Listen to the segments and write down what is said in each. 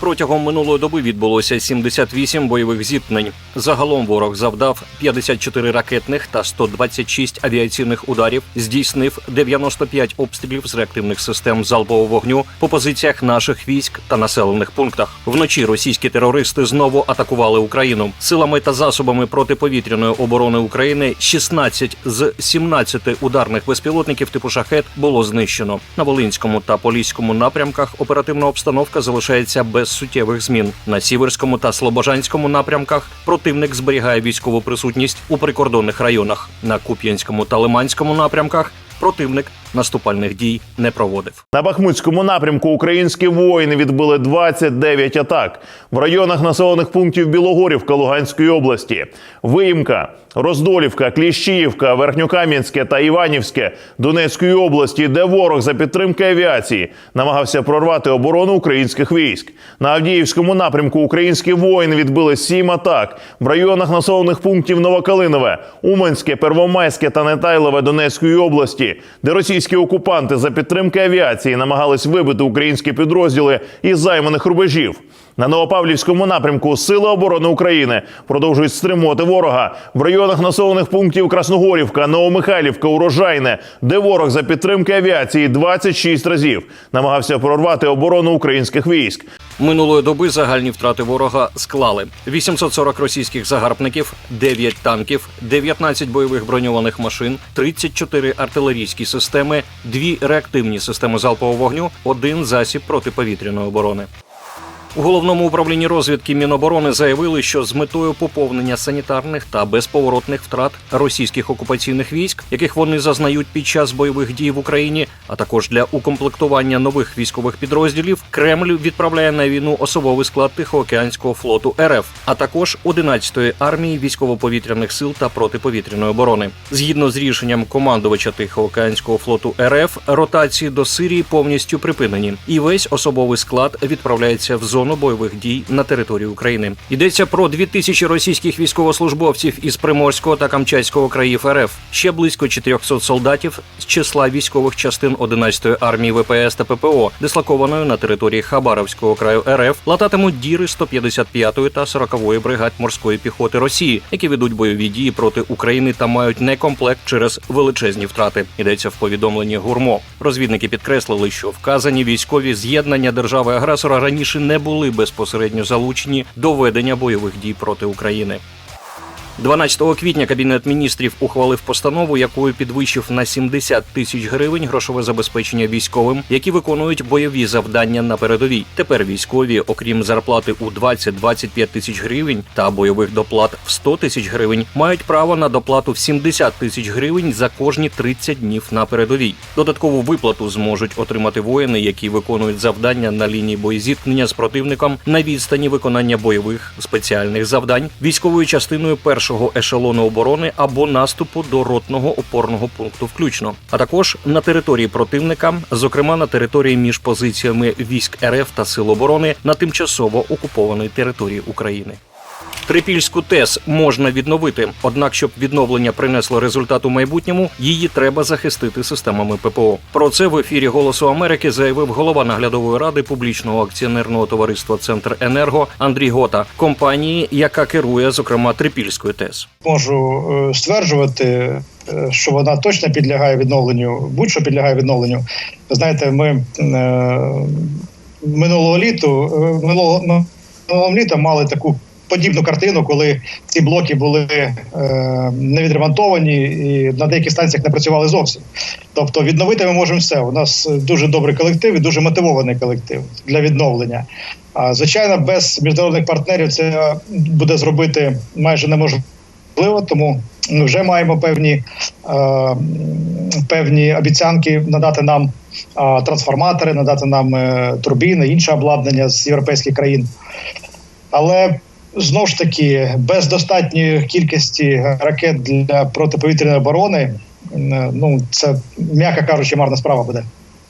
Протягом минулої доби відбулося 78 бойових зіткнень. Загалом ворог завдав 54 ракетних та 126 авіаційних ударів, здійснив 95 обстрілів з реактивних систем залпового вогню по позиціях наших військ та населених пунктах. Вночі російські терористи знову атакували Україну силами та засобами протиповітряної оборони України. 16 з 17 ударних безпілотників типу шахет було знищено на Волинському та Поліському напрямках. Оперативна обстановка залишається без суттєвих змін. На Сіверському та Слобожанському напрямках противник зберігає військову присутність у прикордонних районах. На Куп'янському та Лиманському напрямках противник наступальних дій не проводив. На Бахмутському напрямку українські воїни відбили 29 атак в районах населених пунктів Білогорівка Луганської області, Виїмка, Роздолівка, Кліщіївка, Верхньокам'янське та Іванівське Донецької області, де ворог за підтримки авіації намагався прорвати оборону українських військ. На Авдіївському напрямку українські воїни відбили сім атак в районах населених пунктів Новокалинове, Уманське, Первомайське та Нетайлове Донецької області, де російські окупанти за підтримки авіації намагались вибити українські підрозділи із займаних рубежів. На Новопавлівському напрямку Сили оборони України продовжують стримувати ворога в районах населених пунктів Красногорівка, Новомихайлівка, Урожайне, де ворог за підтримки авіації 26 разів намагався прорвати оборону українських військ. Минулої доби загальні втрати ворога склали 840 російських загарбників, 9 танків, 19 бойових броньованих машин, 34 артилерійські системи, 2 реактивні системи залпового вогню, один засіб протиповітряної оборони. У головному управлінні розвідки Міноборони заявили, що з метою поповнення санітарних та безповоротних втрат російських окупаційних військ, яких вони зазнають під час бойових дій в Україні, а також для укомплектування нових військових підрозділів, Кремль відправляє на війну особовий склад Тихоокеанського флоту РФ, а також 11-ї армії військово-повітряних сил та протиповітряної оборони. Згідно з рішенням командувача Тихоокеанського флоту РФ, ротації до Сирії повністю припинені, і весь особовий склад відправляється в зону бойових дій на території України. Йдеться про 2000 російських військовослужбовців із Приморського та Камчатського країв РФ, ще близько 400 солдатів з числа військових частин 11-ї армії ВПС та ППО, дислокованої на території Хабаровського краю РФ, лататимуть діри 155-ї та 40-ї бригад морської піхоти Росії, які ведуть бойові дії проти України та мають некомплект через величезні втрати. Йдеться в повідомленні гурмо. Розвідники підкреслили, що вказані військові з'єднання держави-агресора раніше не були безпосередньо залучені до ведення бойових дій проти України. 12 квітня кабінет міністрів ухвалив постанову, якою підвищив на 70 тисяч гривень грошове забезпечення військовим, які виконують бойові завдання на передовій. Тепер військові, окрім зарплати у 20-25 тисяч гривень та бойових доплат в 100 тисяч гривень, мають право на доплату в 70 тисяч гривень за кожні 30 днів на передовій. Додаткову виплату зможуть отримати воїни, які виконують завдання на лінії боєзіткнення з противником на відстані виконання бойових спеціальних завдань військовою частиною першого ешелону оборони або наступу до ротного опорного пункту включно, а також на території противника, зокрема на території між позиціями військ РФ та Сил оборони на тимчасово окупованій території України. Трипільську ТЕС можна відновити, однак, щоб відновлення принесло результат у майбутньому, її треба захистити системами ППО. Про це в ефірі Голосу Америки заявив голова наглядової ради публічного акціонерного товариства Центр Енерго Андрій Гота, компанії, яка керує зокрема Трипільською ТЕС. можу е, стверджувати, е, що вона точно підлягає відновленню, будь-що підлягає відновленню. Ви знаєте, ми е, минулого літу, е, минулого минулого літа мали таку. Подібну картину, коли ці блоки були е, не відремонтовані і на деяких станціях не працювали зовсім. Тобто відновити ми можемо все. У нас дуже добрий колектив і дуже мотивований колектив для відновлення. А звичайно, без міжнародних партнерів це буде зробити майже неможливо, тому ми вже маємо певні, е, певні обіцянки надати нам е, трансформатори, надати нам е, турбіни, інше обладнання з європейських країн. Але знову ж таки, без достатньої кількості ракет для протиповітряної оборони, е, ну це м'яко кажучи, марна справа буде.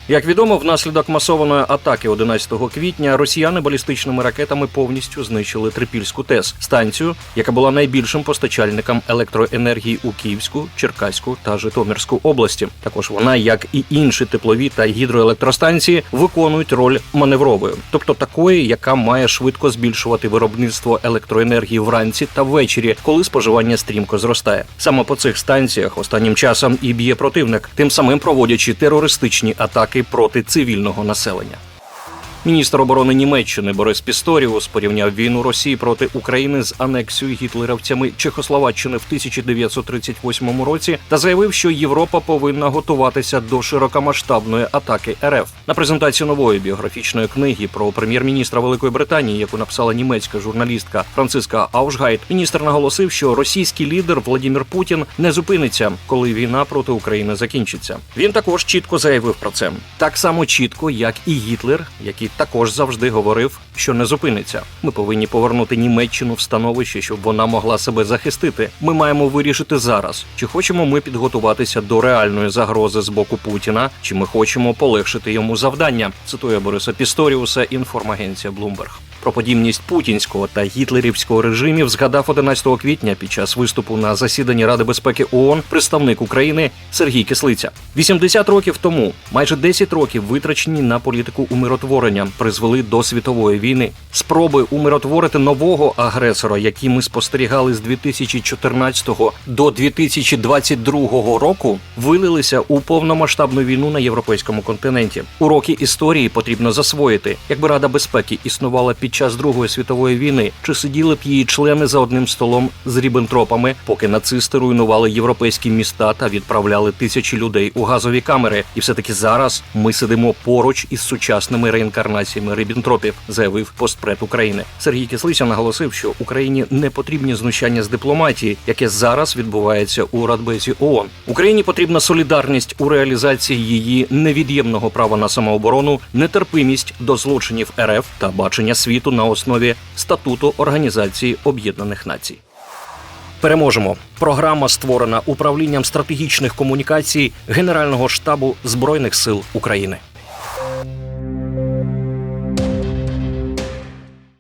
Як відомо, внаслідок масованої атаки 11 квітня росіяни балістичними ракетами повністю знищили Трипільську ТЕС станцію, яка була найбільшим постачальником електроенергії у Київську, Черкаську та Житомирську області. Також вона, як і інші теплові та гідроелектростанції, виконують роль маневрової, тобто такої, яка має швидко збільшувати виробництво електроенергії вранці та ввечері, коли споживання стрімко зростає. Саме по цих станціях останнім часом і б'є противник, тим самим проводячи терористичні атаки проти цивільного населення. Міністр оборони Німеччини Борис Пісторіус порівняв війну Росії проти України з анексією гітлерівцями Чехословаччини в 1938 році та заявив, що Європа повинна готуватися до широкомасштабної атаки РФ. На презентацію нової біографічної книги про прем'єр-міністра Великої Британії, яку написала німецька журналістка Франциска Аушгайт, міністр наголосив, що російський лідер Владімір Путін не зупиниться, коли війна проти України закінчиться. Він також чітко заявив про це, так само чітко, як і Гітлер, який також завжди говорив, що не зупиниться. Ми повинні повернути Німеччину в становище, щоб вона могла себе захистити. Ми маємо вирішити зараз, чи хочемо ми підготуватися до реальної загрози з боку Путіна, чи ми хочемо полегшити йому завдання. Цитує Бориса Пісторіуса інформагенція Bloomberg. Про подібність путінського та гітлерівського режимів згадав 11 квітня під час виступу на засіданні Ради безпеки ООН представник України Сергій Кислиця. 80 років тому, майже 10 років витрачені на політику умиротворення, призвели до світової війни. Спроби умиротворити нового агресора, які ми спостерігали з 2014 до 2022 року, вилилися у повномасштабну війну на європейському континенті. Уроки історії потрібно засвоїти. Якби Рада безпеки існувала під час Другої світової війни, чи сиділи б її члени за одним столом з рібентропами, поки нацисти руйнували європейські міста та відправляли тисячі людей у газові камери. І все таки зараз ми сидимо поруч із сучасними реінкарнаціями рібентропів, заявив постпред України. Сергій Кислиця наголосив, що Україні не потрібні знущання з дипломатії, яке зараз відбувається у Радбезі ООН. Україні потрібна солідарність у реалізації її невід'ємного права на самооборону, нетерпимість до злочинів РФ та бачення світу на основі статуту Організації Об'єднаних Націй. Переможемо. Програма створена управлінням стратегічних комунікацій Генерального штабу Збройних сил України.